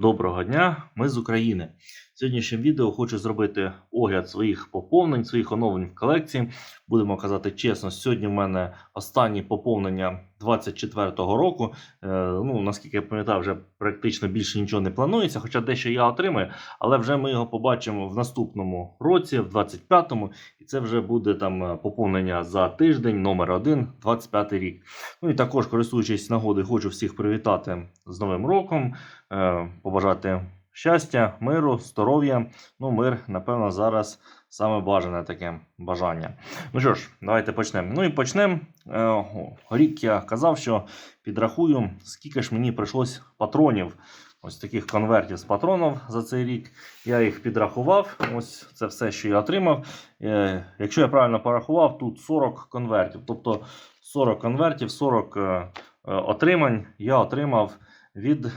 Доброго дня, ми з України. В сьогоднішньому відео хочу зробити огляд своїх поповнень, своїх оновлень в колекції. Будемо казати чесно, сьогодні в мене останні поповнення 24-го року. Е, ну, наскільки я пам'ятаю, вже практично більше нічого не планується, хоча дещо я отримаю, але вже ми його побачимо в наступному році, в 25-му, і це вже буде там е, поповнення за тиждень, номер 1, 25 рік. Ну і також, користуючись нагодою, хочу всіх привітати з Новим роком, е, побажати щастя, миру, здоров'я. Ну, мир, напевно, зараз саме бажане таке бажання. Ну що ж, давайте почнемо. Ну і почнемо. Е, Рік я казав, що підрахую, скільки ж мені прийшлось патронів. Ось таких конвертів з патронів за цей рік. Я їх підрахував. Ось це все, що я отримав. Е, Якщо я правильно порахував, тут 40 конвертів. Тобто 40 конвертів, 40 е, отримань я отримав від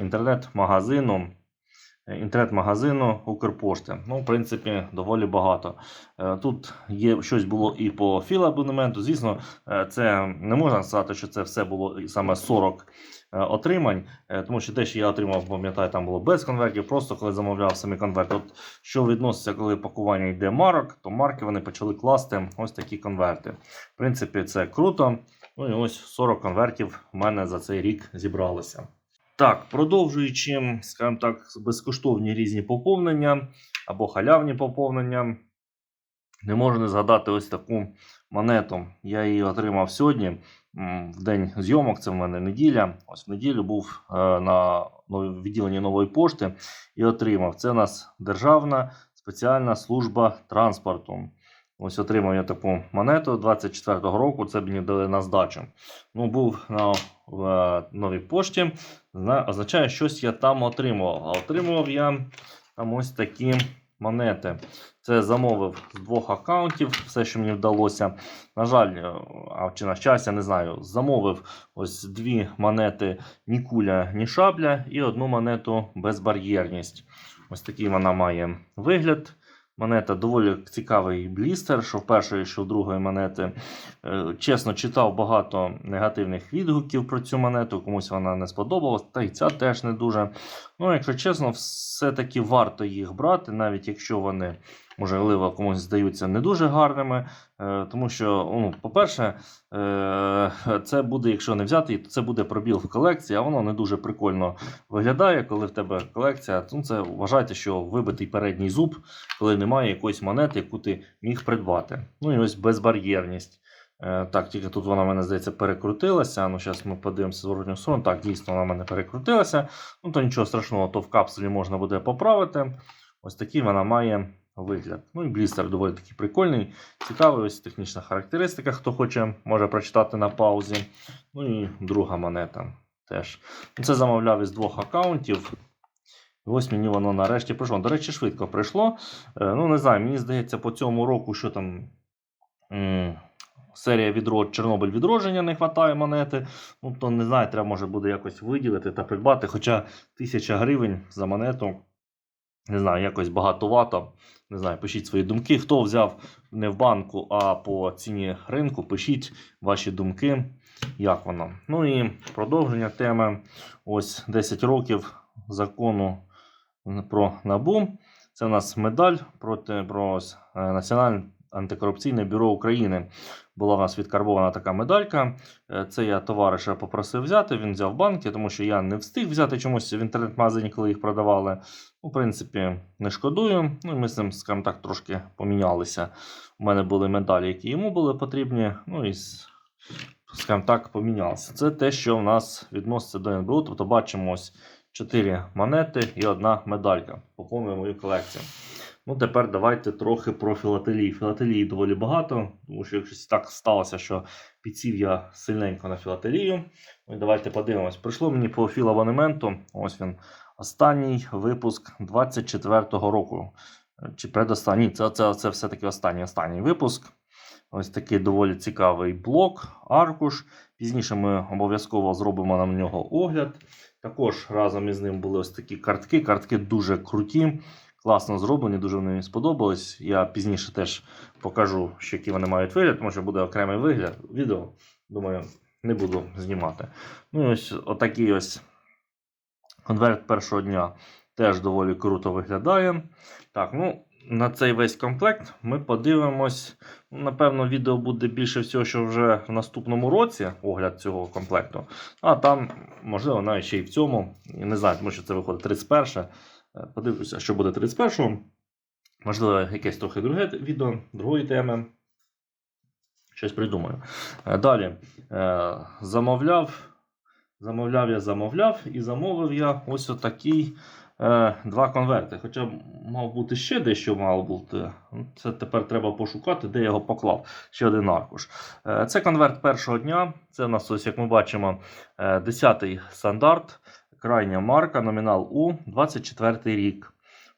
інтернет-магазину. Інтернет-магазину Укрпошти. Ну, в принципі, доволі багато. Е, Тут є щось було і по філабонементу. Звісно, е, це не можна сказати, що це все було саме 40 е, отримань, тому що те, що я отримав, пам'ятаю, там було без конвертів, просто коли замовляв самі конверти. От що відноситься, коли пакування йде марок, то марки вони почали класти ось такі конверти. В принципі, це круто. Ну і ось 40 конвертів в мене за цей рік зібралося. Так, продовжуючи, скажімо так, безкоштовні різні поповнення або халявні поповнення. Не можу не згадати ось таку монету. Я її отримав сьогодні, в день зйомок, це в мене неділя. Ось в неділю був е, на відділенні нової пошти і отримав. Це у нас Державна спеціальна служба транспорту. Ось отримав я таку монету 24-го року. Це мені дали на здачу. Ну, був на в, е, новій пошті. Зна- означає, щось я там отримував. А отримував я там ось такі монети. Це замовив з двох аккаунтів, все, що мені вдалося. На жаль, е, а чи на щастя, не знаю. Замовив ось дві монети ні куля, ні шабля, і одну монету безбар'єрність. Ось такий вона має вигляд. Монета доволі цікавий блістер, що першої, що в другої монети. Е, Чесно, читав багато негативних відгуків про цю монету, комусь вона не сподобалась, та й ця теж не дуже. Ну, якщо чесно, все-таки варто їх брати, навіть якщо вони, можливо, комусь здаються не дуже гарними. Е, Тому що, ну, по-перше, е, це буде, якщо не взяти, то це буде пробіл в колекції, а воно не дуже прикольно виглядає, коли в тебе колекція. Ну, це вважайте, що вибитий передній зуб, коли немає якоїсь монети, яку ти міг придбати. Ну і ось безбар'єрність. Е, Так, тільки тут вона мене здається перекрутилася. Ну, зараз ми подивимося зворотню сторону. Так, дійсно, вона в мене перекрутилася. Ну, то нічого страшного, то в капсулі можна буде поправити. Ось такий вона має вигляд. Ну і блістер доволі такий прикольний, цікавий. Ось технічна характеристика. Хто хоче, може прочитати на паузі. Ну і друга монета теж. Ну, Це замовляв із двох аккаунтів. І ось мені воно нарешті прийшло. До речі, швидко прийшло. Е, Ну, не знаю, мені здається, по цьому року, що там. Серія відрод... Чорнобиль відродження не вистачає монети. Ну, то не знаю, треба може буде якось виділити та придбати. Хоча тисяча гривень за монету, не знаю, якось багатовато. Не знаю, пишіть свої думки. Хто взяв не в банку, а по ціні ринку, пишіть ваші думки, як воно. Ну і продовження теми. Ось 10 років закону про НАБУ. Це у нас медаль проти про ось, е, Національне антикорупційне бюро України. Була в нас відкарбована така медалька. Е, Це я товариша попросив взяти. Він взяв банки, тому що я не встиг взяти чомусь в інтернет-магазині, коли їх продавали. Ну, в принципі, не шкодую. Ну, і ми з ним, скажімо так, трошки помінялися. У мене були медалі, які йому були потрібні. Ну і скажімо так, помінялися. Це те, що в нас відноситься до НБУ. Тобто бачимо ось 4 монети і одна медалька. Поповнює мою колекцію. Ну, тепер давайте трохи про філателії. Філателії доволі багато, тому що якщо так сталося, що підсів я сильненько на філателію. Ну, давайте подивимось. Прийшло мені по філабонементу. Ось він. Останній випуск 24-го року. Чи предостанній? Це, це, це все-таки останній останній випуск. Ось такий доволі цікавий блок, аркуш. Пізніше ми обов'язково зробимо на нього огляд. Також разом із ним були ось такі картки. Картки дуже круті, класно зроблені, дуже вони мені сподобались. Я пізніше теж покажу, що які вони мають вигляд, що буде окремий вигляд. Відео, думаю, не буду знімати. Ну і ось отакий ось Конверт першого дня теж доволі круто виглядає. Так, ну, на цей весь комплект ми подивимось. Напевно, відео буде більше всього, що вже в наступному році огляд цього комплекту. А там, можливо, навіть ще й в цьому. Не знаю, тому що це виходить 31. Е, Подивлюся, що буде 31-го. Можливо, якесь трохи друге відео, другої теми. Щось придумаю. Е, Далі е, замовляв. Замовляв я, замовляв і замовив я ось отакий е, два конверти. Хоча мав бути ще дещо мало бути. Ну, Це тепер треба пошукати, де я його поклав. Ще один аркуш. Е, це конверт першого дня. Це у нас, ось, як ми бачимо, е, 10-й стандарт, крайня марка, номінал У, 24 рік.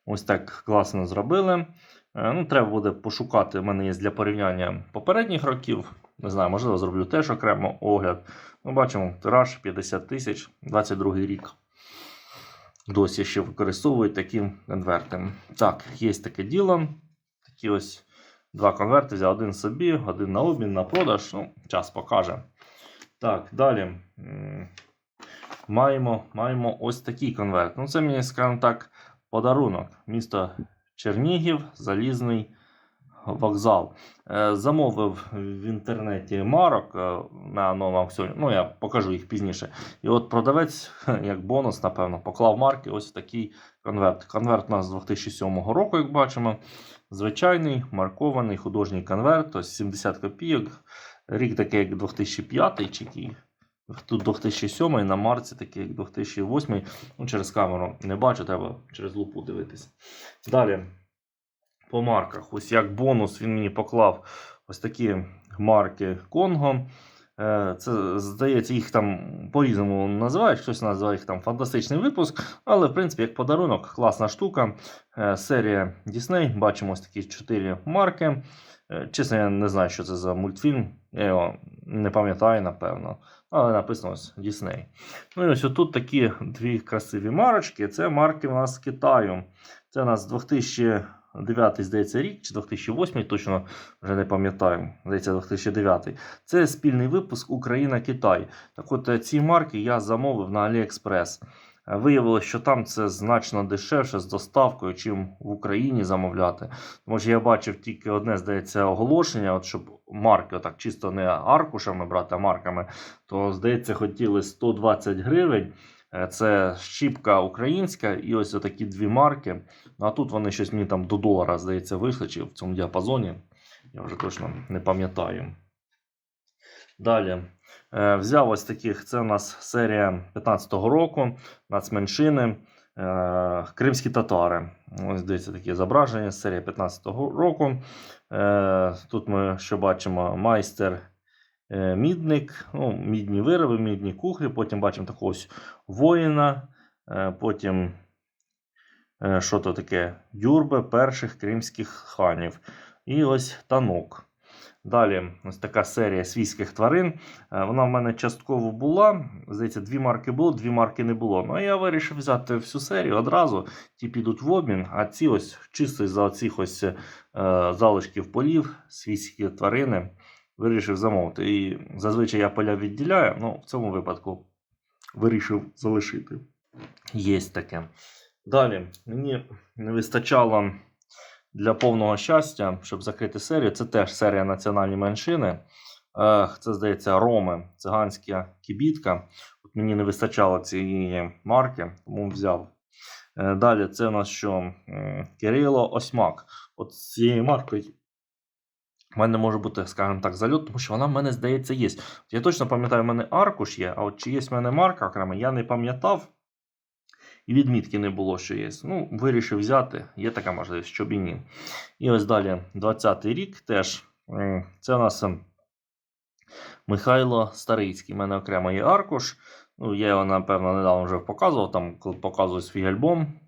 Ось так класно зробили. Е, Ну, треба буде пошукати. У мене є для порівняння попередніх років. Не знаю, можливо, зроблю теж окремо огляд. Ну, бачимо, тираж 50 тисяч, 22 рік. Досі ще використовують такі конверти. Так, є таке діло. Такі ось два конверти. Взяв один собі, один на обмін, на продаж. Ну, час покаже. Так, далі. Маємо, маємо ось такий конверт. Ну, це мені, скажімо так, подарунок. Місто Чернігів, залізний вокзал. Е, Замовив в інтернеті марок е, на новому аукціоні. Ну, я покажу їх пізніше. І от продавець, як бонус, напевно, поклав марки ось в такий конверт. Конверт у нас з 2007 року, як бачимо. Звичайний маркований художній конверт, ось 70 копійок. Рік такий, як 2005 чи який. Тут 2007 на марці, такий як 2008. Ну, через камеру не бачу, треба через лупу дивитися. Далі по марках. Ось як бонус він мені поклав ось такі марки Конго. Е, Це, здається, їх там по-різному називають. Хтось називає їх там фантастичний випуск. Але, в принципі, як подарунок, класна штука. Е, Серія Disney. Бачимо ось такі чотири марки. Е, Чесно, я не знаю, що це за мультфільм. Я його не пам'ятаю, напевно. Але написано ось Disney. Ну і ось отут такі дві красиві марочки. Це марки у нас з Китаю. Це у нас 2009, здається, рік, чи 2008, точно вже не пам'ятаю. Здається, 2009. Це спільний випуск Україна-Китай. Так от е, ці марки я замовив на AliExpress. Виявилося, що там це значно дешевше з доставкою, чим в Україні замовляти. Тому що я бачив тільки одне, здається, оголошення, от щоб марки, отак чисто не аркушами брати, а марками, то здається, хотіли 120 гривень. Е, Це щіпка українська і ось такі дві марки. Ну, а тут вони щось мені там до долара, здається, вийшли, чи в цьому діапазоні. Я вже точно не пам'ятаю. Далі. Е, Взяв ось таких. Це у нас серія 15-го року, нацменшини, е, кримські татари. Ось дивіться такі зображення. Серія 15-го року. Е, Тут ми що бачимо майстер. Мідник, ну, мідні вироби, мідні кухлі. Потім бачимо такого ось воїна. Потім, що то таке? Юрби перших кримських ханів. І ось танок. Далі, ось така серія свійських тварин. Е, Вона в мене частково була. Здається, дві марки було, дві марки не було. Ну, я вирішив взяти всю серію одразу. Ті підуть в обмін, а ці ось чисто за цих ось е, залишків полів, свійські тварини, вирішив замовити. І зазвичай я поля відділяю, ну в цьому випадку вирішив залишити. Є таке. Далі, мені не вистачало для повного щастя, щоб закрити серію. Це теж серія національні меншини. Е, Це, здається, Роми, циганська кібітка. От мені не вистачало цієї марки, тому взяв. Е, Далі це у нас що? Кирило Осьмак. От з цією маркою в мене може бути, скажімо так, зальот, тому що вона в мене, здається, є. Я точно пам'ятаю, в мене аркуш є, а от чи є в мене марка окрема, я не пам'ятав. І відмітки не було, що є. Ну, вирішив взяти, є така можливість, щоб і ні. І ось далі, 20-й рік теж. Це у нас ем, Михайло Старицький. У мене окремо є аркуш. Ну, я його, напевно, недавно вже показував, там, коли показую свій альбом.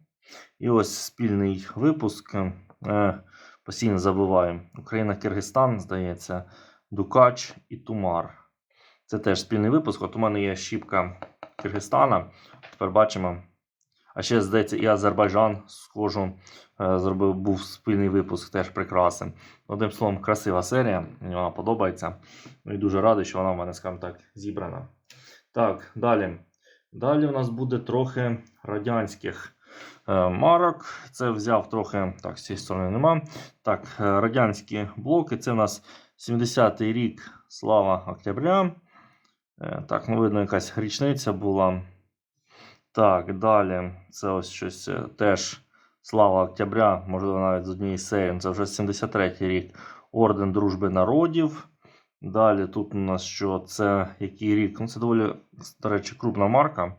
І ось спільний випуск. Е, постійно забуваю. Україна, Киргизстан, здається, Дукач і Тумар. Це теж спільний випуск. От у мене є щіпка Киргизстана. Тепер бачимо. А ще, здається, і Азербайджан схожу. е, Зробив був спільний випуск, теж прикраси. Одним словом, красива серія. Мені вона подобається. І дуже радий, що вона в мене, скажімо так, зібрана. Так, далі. Далі у нас буде трохи радянських е, марок. Це взяв трохи, так, з цієї сторони нема. Так, е, радянські блоки. Це у нас 70-й рік Слава Октября. Так, ну видно, якась річниця була. Так, далі. Це ось щось е, теж Слава Октября, можливо, навіть з однієї серії. Це вже 73-й рік. Орден Дружби народів. Далі тут у нас що? Це який рік? Ну, це доволі, до речі, крупна марка.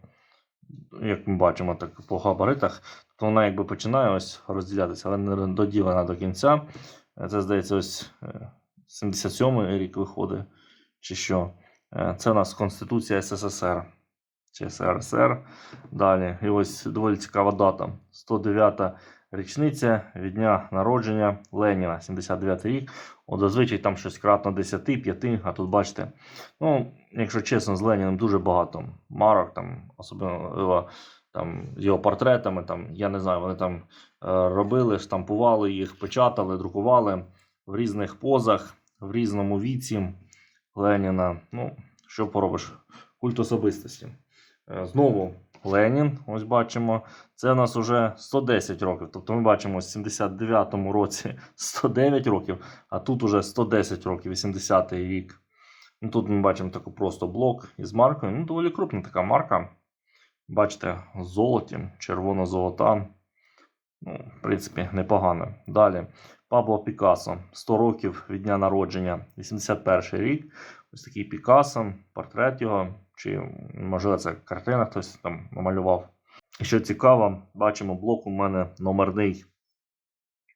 Як ми бачимо, так по габаритах. Тобто вона якби починає ось розділятися, але не доділена до кінця. Е, Це, здається, ось е, 77-й рік виходить, чи що. Е, Це у нас Конституція СССР чи СРСР. Далі. І ось доволі цікава дата. 109-та річниця від дня народження Леніна, 79 рік. От зазвичай там щось кратно 10, 5, а тут бачите. Ну, якщо чесно, з Леніном дуже багато марок, там, особливо там, з його портретами. Там, я не знаю, вони там е, робили, штампували їх, печатали, друкували в різних позах, в різному віці Леніна. Ну, що поробиш? Культ особистості. Е, Знову Ленін, ось бачимо. Це у нас вже 110 років. Тобто ми бачимо, в 79-му році 109 років, а тут уже 110 років, 80-й рік. Ну, тут ми бачимо таку просто блок із маркою. Ну, доволі крупна така марка. Бачите, золоті, червоно-золота. Ну, в принципі, непогано. Далі. Пабло Пікассо, 100 років від дня народження, 81 рік. Ось такий Пікассо, портрет його, чи можливо це картина хтось там намалював. Що цікаво, бачимо, блок у мене номерний.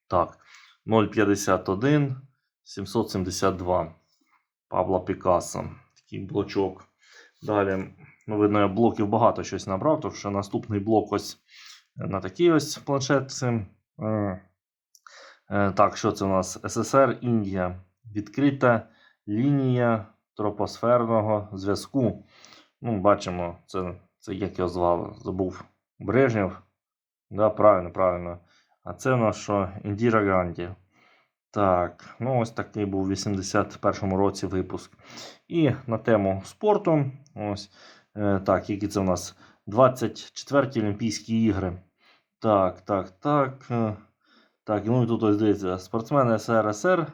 Так, 051 772. Пабло Пікассо. Такий блочок. Далі, ну, видно, я блоків багато щось набрав, тому що наступний блок ось на такій ось планшетці. Е, е, Так, що це у нас? СССР, Індія. Відкрита лінія тропосферного зв'язку. Ну, бачимо, це, це як його звали, забув. Брежнєв. Да, правильно, правильно. А це що? Індіра Ганді. Так, ну ось такий був у 81-му році випуск. І на тему спорту. Ось е, так, які це у нас 24-ті Олімпійські ігри. Так, так, так. е, Так, ну і тут ось дивіться, спортсмени СРСР.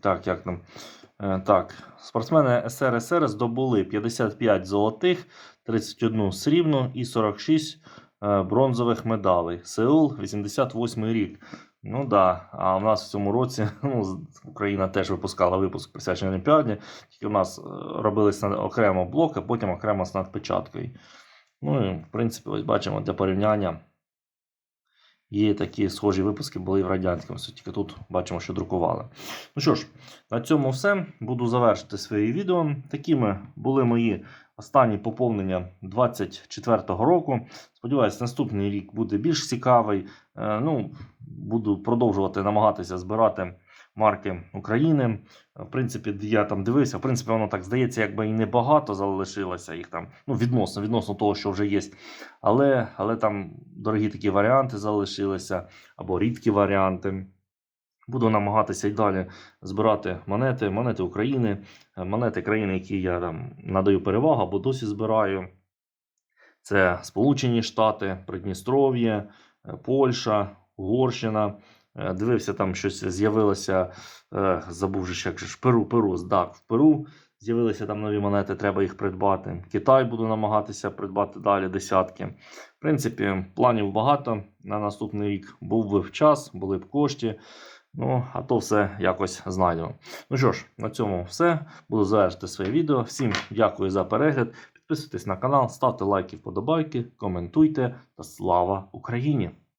Так, як там? Е, Так, спортсмени СРСР здобули 55 золотих, 31 срібну і 46 е, бронзових медалей. Сеул, 88 рік. Ну да. а в нас в цьому році ну, Україна теж випускала випуск присвячений Олімпіаді. Тільки в нас е, робились окремо блок, а потім окремо з надпечаткою. Ну і в принципі, ось бачимо для порівняння. Є такі схожі випуски були і в радянському тільки тут бачимо, що друкували. Ну що ж, на цьому все. Буду завершити своє відео. Такими були мої останні поповнення 24-го року. Сподіваюсь, наступний рік буде більш цікавий. Е, Ну, буду продовжувати намагатися збирати марки України. В принципі, я там дивився, в принципі, воно так здається, якби і небагато залишилося їх там. Ну, відносно, відносно того, що вже є. Але, але там дорогі такі варіанти залишилися, або рідкі варіанти. Буду намагатися й далі збирати монети, монети України, е, монети країни, які я там надаю перевагу або досі збираю. Це Сполучені Штати, Придністров'я, е, Польща, Угорщина. Е, Дивився, там щось з'явилося, е, забув же як же ж Перу, Перу, так, в Перу з'явилися там нові монети, треба їх придбати. Китай буду намагатися придбати далі десятки. В принципі, планів багато на наступний рік. Був би в час, були б кошти. Ну, а то все якось знайдемо. Ну що ж, на цьому все. Буду завершити своє відео. Всім дякую за перегляд. Підписуйтесь на канал, ставте лайки, вподобайки, коментуйте та слава Україні!